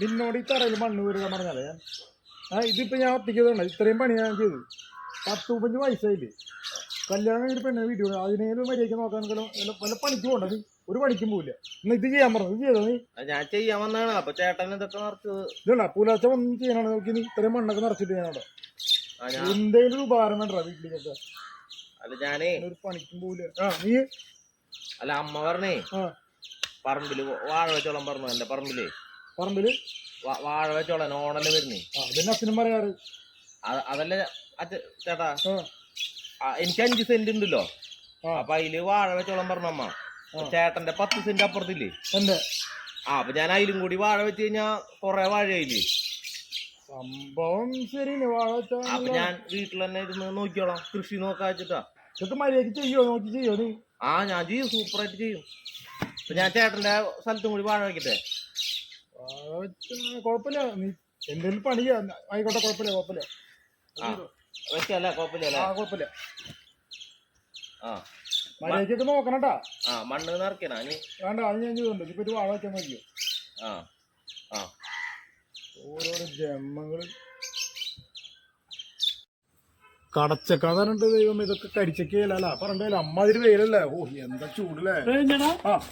നിന്നോട് ഈ തറയിൽ മണ്ണ് വരിക പറഞ്ഞാലേ. ഞാൻ ആ ഇതിപ്പോ ഞാൻ ഒറ്റയ്ക്കതാണ് ഇത്രയും പണി ഞാൻ ചെയ്തു പത്ത് മുപ്പഞ്ച് വയസ്സായില്ലേ. കല്യാണം കഴിഞ്ഞ പെണ്ണെ വീട്ടിൽ അതിനേലും മര്യാദയ്ക്ക് നോക്കാൻ വല്ല പണിക്ക് പോകണ്ട നീ. ഒരു പണിക്കും പോവില്ല. എന്നാ ഇത് ചെയ്യാൻ പറഞ്ഞു ഇത് ചെയ്തോ നീ? ഞാൻ ചെയ്യാൻ വന്നതാണ്. അപ്പൊ ചേട്ടൻ ഇതൊക്കെ നിറച്ചത് ഇതല്ല പുലർച്ചെ ഒന്നും ചെയ്യാനാണ്. നോക്കി നീ ഇത്രയും മണ്ണൊക്കെ നിറച്ചിട്ട് ഞാനവിടെ എന്തേലും ഒരു ഉപകാരം വേണ്ട വീട്ടിലേക്കൊക്കെ അല്ല ഞാനേ ഒരു പണിക്കും പോവില്ല. ആ നീ അല്ല അമ്മ പറഞ്ഞേ. പറമ്പിൽ വാഴ വെച്ചോളം പറഞ്ഞു എന്റെ പറമ്പിൽ. പറമ്പിൽ? വാഴ വെച്ചോളൻ ഓണൽ വരുന്നേ. ആ അതന്നെ അച്ഛനും പറയാറ് അതല്ല അച്ഛ ചേട്ടാ? എനിക്ക് അഞ്ച് സെന്റ് ഉണ്ടല്ലോ. അപ്പൊ അതിൽ വാഴ വെച്ചോളം പറഞ്ഞു അമ്മ. ചേട്ടന്റെ പത്ത് സെന്റ് അപ്പുറത്തില്ലേ? എന്റെ. ആ അപ്പൊ ഞാൻ അതിലും കൂടി വാഴ വെച്ച് കഴിഞ്ഞാ കൊറേ വാഴയില്ലേ സംഭവം ശരി അപ്പൊ ഞാൻ വീട്ടിൽ തന്നെ ഇരുന്ന് നോക്കിയോളാം. കൃഷി നോക്കാ വെച്ചിട്ടാ ഇതൊക്കെ മര്യാദയ്ക്ക് ചെയ്യോ? നോക്കി ചെയ്യോ നീ? ആ ഞാൻ ചെയ്യും. സൂപ്പറായിട്ട് ചെയ്യും. ഞാൻ ചേട്ടന്റെ സ്ഥലത്തും കൂടി വാഴ വെക്കട്ടെ? കുഴപ്പമില്ല. നീ എന്തെങ്കിലും പണി. ആയിക്കോട്ടെ കുഴപ്പമില്ല കുഴപ്പമില്ല. വെച്ചല്ല കുഴപ്പമില്ല ആ കുഴപ്പമില്ല. ആ. മര്യാദക്കൊക്കെ നോക്കണട്ടാ ആ മണ്ണ് നിറയ്ക്കണ. വേണ്ട അത് ഞാൻ ചെയ്തോണ്ട് ഇപ്പൊ ഒരു വാഴ വെക്കാൻ മതിയോ ആ ആ. ഓരോരോ ജന്മങ്ങൾ കടച്ചക്കാന്നുണ്ട് ദൈവം ഇതൊക്കെ കരിച്ചക്കയില്ല പറഞ്ഞില്ല അമ്മാതിരി വെയിലല്ലേ? ഓ എന്താ ചൂടല്ലേ?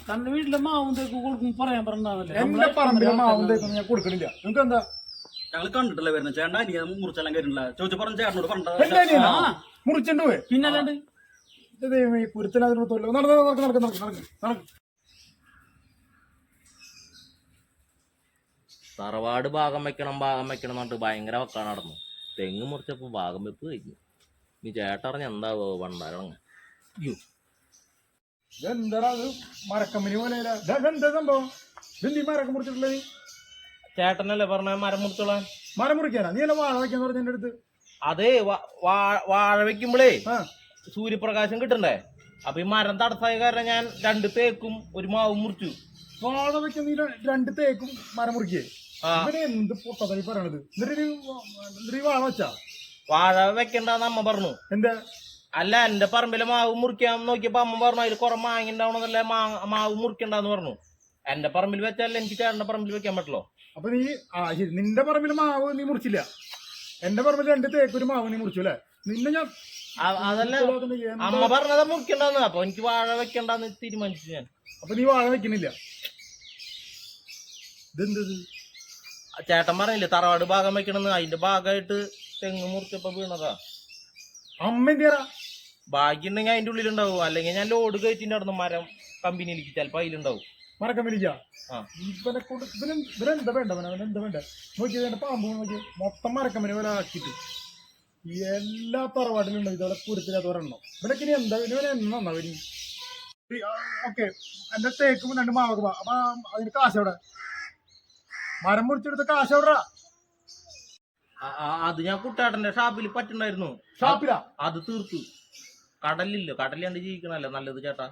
തന്റെ വീട്ടിലെ മാവും തേക്ക് കൊടുക്കും പറയാൻ പറഞ്ഞാണല്ലേ. എന്റെ പറമ്പിലെ മാവും തേക്കൊന്നും ഞാൻ കൊടുക്കണില്ല. നിങ്ങൾക്ക് എന്താ? ഞങ്ങൾ കണ്ടിട്ടില്ല വരുന്നത്. ചേട്ടൻ എനിക്ക് മുറിച്ചെല്ലാം കരുന്നില്ല ചോദിച്ചു പറഞ്ഞ ചേട്ടനോട് പറഞ്ഞ മുറിച്ചിട്ട് പോയി? പിന്നല്ലാണ്ട്? ദൈവം ദൈവമേ ഈ തൊല്ല. നടന്ന് നടക്ക് നടക്ക് നടക്ക് നടക്ക് നടക്ക് തറവാട് ഭാഗം വെക്കണം ഭാഗം വെക്കണം എന്നിട്ട് ഭയങ്കര വെക്കാൻ നടന്നു. തെങ്ങ് മുറിച്ചപ്പോ ഭാഗം വെപ്പ് കഴിഞ്ഞു. നീ ചേട്ടറിഞ്ഞ എന്താവോ അയ്യോ. ഇതെന്താടാ അത്? മരക്കമ്പനി പോലെ എന്താ സംഭവം? ഇതെന്ത് ഈ മരക്കം മുറിച്ചിട്ടുള്ളത് നീ ചേട്ടനല്ലേ പറഞ്ഞ മരം മുറിച്ചോളാൻ? മരം മുറിക്കാനാ? നീ അല്ല വാഴ വയ്ക്കാന്ന് പറഞ്ഞ എന്റെ അടുത്ത്? അതേ വാഴ വെക്കുമ്പോഴേ ആ. സൂര്യപ്രകാശം കിട്ടണ്ടേ? അപ്പൊ ഈ മരം തടസ്സായ കാരണം ഞാൻ രണ്ട് തേക്കും ഒരു മാവും മുറിച്ചു. വാഴ വെക്കുന്ന നീ രണ്ട് തേക്കും മരം മുറിക്കേ? എന്ത് പൊട്ടതായി പറയണത്? എന്നിട്ട് വാഴ വെച്ചാ? വാഴ വെക്കണ്ടെന്ന് അമ്മ പറഞ്ഞു. എന്താ? അല്ല എന്റെ പറമ്പിലെ മാവ് മുറിക്കാൻ നോക്കിയപ്പോ അമ്മ പറഞ്ഞു അതിൽ കുറെ മാങ്ങ ഉണ്ടാവണമെന്നല്ല മാവ് മുറിക്കണ്ടെന്ന് പറഞ്ഞു. എന്റെ പറമ്പിൽ വെച്ചാൽ എനിക്ക് ചേട്ടന്റെ പറമ്പിൽ വെക്കാൻ പറ്റുള്ളൂ. അപ്പൊ നീ ആ ശരി. നിന്റെ പറമ്പിൽ മാവ് നീ മുറിച്ചില്ല. എന്റെ പറമ്പിൽ രണ്ട് തേക്കൊരു മാവ് നീ മുറിച്ചു അല്ലേ? നിന്നെ ഞാൻ അതല്ല? അമ്മ പറഞ്ഞതാ മുറിക്കണ്ടെന്ന്. അപ്പൊ എനിക്ക് വാഴ വെക്കണ്ടെന്ന് തീരുമാനിച്ചു ഞാൻ. അപ്പൊ നീ വാഴ വെക്കണില്ല. ഇതെന്തത് ചേട്ടൻ പറഞ്ഞില്ലേ തറവാട് ഭാഗം വെക്കണമെന്ന്. അതിന്റെ ഭാഗമായിട്ട് തെങ്ങ് മുറിച്ചപ്പോ വീണതാ. അമ്മ ഭാഗ്യം ഉണ്ടെങ്കിൽ അതിന്റെ ഉള്ളിലുണ്ടാവും. അല്ലെങ്കിൽ ഞാൻ ലോഡ് കയറ്റിണ്ടായിരുന്നു മരം കമ്പനിയിലേക്ക് ചിലപ്പോ അതിലുണ്ടാവും. മറക്കാൻ. ഇവനെ കൊണ്ട് ഇവനെ ഇവനെന്താ വേണ്ട അവനെ? അവൻ എന്താ വേണ്ട? നോക്കി എന്റെ പാമ്പ് നോക്കി. മൊത്തം മരക്കമ്പനി പോലെ ആക്കിയിട്ട്. എല്ലാ തറവാട്ടിലുണ്ട് ഇതോടെ കുരുത്തില്ലാത്ത ഒരെണ്ണം ഇവനൊക്കെ ഇനി എന്താ? ഇവനെ എന്നാ വരി ഓക്കെ. എന്റെ തേക്കും രണ്ട് മാവൊക്കെ. അപ്പൊ അതിന് കാശ് എവിടെ? മരം മുറിച്ചെടുത്ത കാശ് എവിടാ അത് ഞാൻ കുട്ടാട്ടന്റെ ഷാപ്പിൽ പറ്റുണ്ടായിരുന്നു. ഷാപ്പിലാ? അത് തീർത്തു. കടലില്ല കടലിലാണ്ട് ജീവിക്കണല്ലോ നല്ലത് ചേട്ടാ?